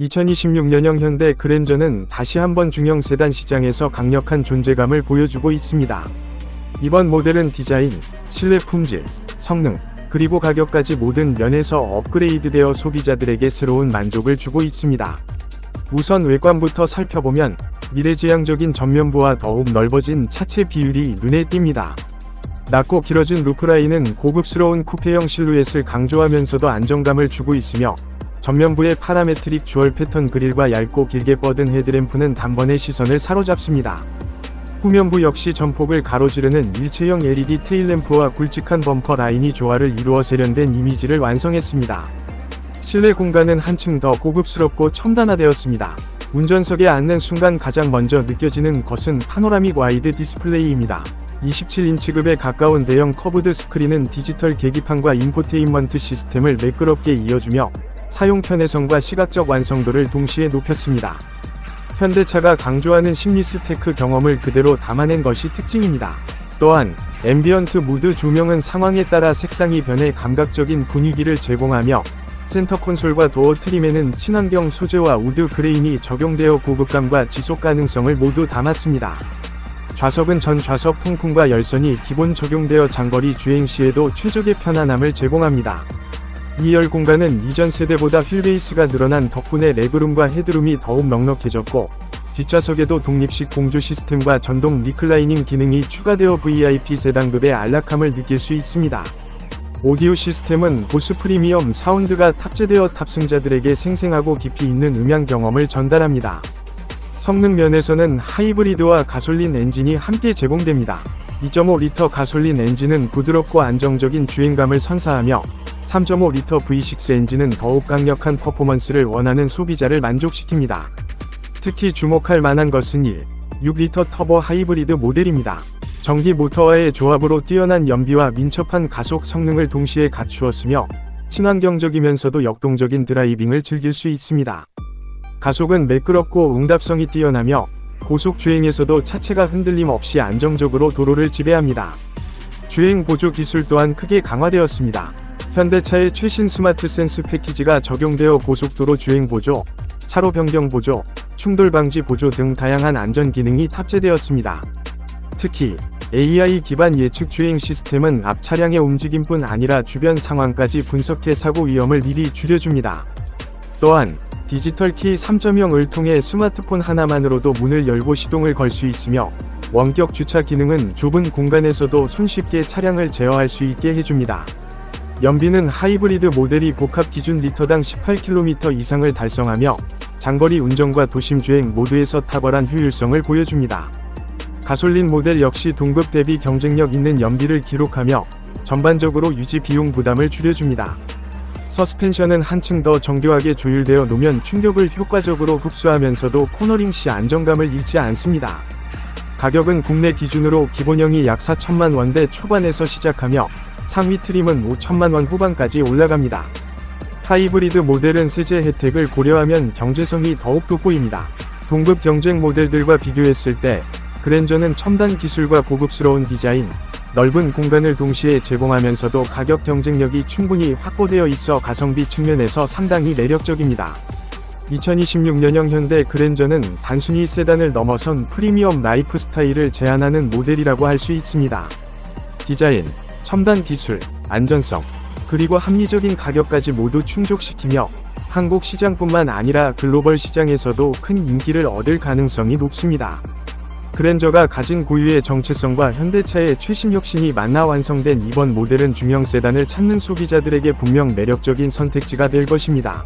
2026년형 현대 그랜저는 다시 한번 중형 세단 시장에서 강력한 존재감을 보여주고 있습니다. 이번 모델은 디자인, 실내 품질, 성능, 그리고 가격까지 모든 면에서 업그레이드되어 소비자들에게 새로운 만족을 주고 있습니다. 우선 외관부터 살펴보면 미래지향적인 전면부와 더욱 넓어진 차체 비율이 눈에 띕니다. 낮고 길어진 루프라인은 고급스러운 쿠페형 실루엣을 강조하면서도 안정감을 주고 있으며 전면부의 파라메트릭 주얼 패턴 그릴과 얇고 길게 뻗은 헤드램프는 단번에 시선을 사로잡습니다. 후면부 역시 전폭을 가로지르는 일체형 LED 테일램프와 굵직한 범퍼 라인이 조화를 이루어 세련된 이미지를 완성했습니다. 실내 공간은 한층 더 고급스럽고 첨단화되었습니다. 운전석에 앉는 순간 가장 먼저 느껴지는 것은 파노라믹 와이드 디스플레이입니다. 27인치급에 가까운 대형 커브드 스크린은 디지털 계기판과 인포테인먼트 시스템을 매끄럽게 이어주며 사용 편의성과 시각적 완성도를 동시에 높였습니다. 현대차가 강조하는 심리 스 테크 경험을 그대로 담아낸 것이 특징입니다. 또한 앰비언트 무드 조명은 상황에 따라 색상이 변해 감각적인 분위기를 제공하며 센터 콘솔과 도어 트림에는 친환경 소재와 우드 그레인이 적용되어 고급감과 지속 가능성을 모두 담았습니다. 좌석은 전 좌석 통풍과 열선이 기본 적용되어 장거리 주행 시에도 최적의 편안함을 제공합니다. 2열 공간은 이전 세대보다 휠베이스가 늘어난 덕분에 레그룸과 헤드룸이 더욱 넉넉해졌고 뒷좌석에도 독립식 공조 시스템과 전동 리클라이닝 기능이 추가되어 VIP 세단급의 안락함을 느낄 수 있습니다. 오디오 시스템은 보스 프리미엄 사운드가 탑재되어 탑승자들에게 생생하고 깊이 있는 음향 경험을 전달합니다. 성능 면에서는 하이브리드와 가솔린 엔진이 함께 제공됩니다. 2.5리터 가솔린 엔진은 부드럽고 안정적인 주행감을 선사하며 3.5리터 V6 엔진은 더욱 강력한 퍼포먼스를 원하는 소비자를 만족시킵니다. 특히 주목할 만한 것은 1. 6리터 터보 하이브리드 모델입니다. 전기 모터와의 조합으로 뛰어난 연비와 민첩한 가속 성능을 동시에 갖추었으며 친환경적이면서도 역동적인 드라이빙을 즐길 수 있습니다. 가속은 매끄럽고 응답성이 뛰어나며 고속 주행에서도 차체가 흔들림 없이 안정적으로 도로를 지배합니다. 주행 보조 기술 또한 크게 강화되었습니다. 현대차의 최신 스마트 센스 패키지가 적용되어 고속도로 주행 보조, 차로 변경 보조, 충돌 방지 보조 등 다양한 안전 기능이 탑재되었습니다. 특히 AI 기반 예측 주행 시스템은 앞 차량의 움직임뿐 아니라 주변 상황까지 분석해 사고 위험을 미리 줄여줍니다. 또한 디지털 키 3.0을 통해 스마트폰 하나만으로도 문을 열고 시동을 걸 수 있으며 원격 주차 기능은 좁은 공간에서도 손쉽게 차량을 제어할 수 있게 해줍니다. 연비는 하이브리드 모델이 복합 기준 리터당 18km 이상을 달성하며 장거리 운전과 도심 주행 모두에서 탁월한 효율성을 보여줍니다. 가솔린 모델 역시 동급 대비 경쟁력 있는 연비를 기록하며 전반적으로 유지 비용 부담을 줄여줍니다. 서스펜션은 한층 더 정교하게 조율되어 노면 충격을 효과적으로 흡수하면서도 코너링 시 안정감을 잃지 않습니다. 가격은 국내 기준으로 기본형이 약 4천만 원대 초반에서 시작하며 상위 트림은 5천만 원 후반까지 올라갑니다. 하이브리드 모델은 세제 혜택을 고려하면 경제성이 더욱 돋보입니다. 동급 경쟁 모델들과 비교했을 때 그랜저는 첨단 기술과 고급스러운 디자인, 넓은 공간을 동시에 제공하면서도 가격 경쟁력이 충분히 확보되어 있어 가성비 측면에서 상당히 매력적입니다. 2026년형 현대 그랜저는 단순히 세단을 넘어선 프리미엄 라이프 스타일을 제안하는 모델이라고 할 수 있습니다. 디자인, 첨단 기술, 안전성, 그리고 합리적인 가격까지 모두 충족시키며 한국 시장뿐만 아니라 글로벌 시장에서도 큰 인기를 얻을 가능성이 높습니다. 그랜저가 가진 고유의 정체성과 현대차의 최신 혁신이 만나 완성된 이번 모델은 중형 세단을 찾는 소비자들에게 분명 매력적인 선택지가 될 것입니다.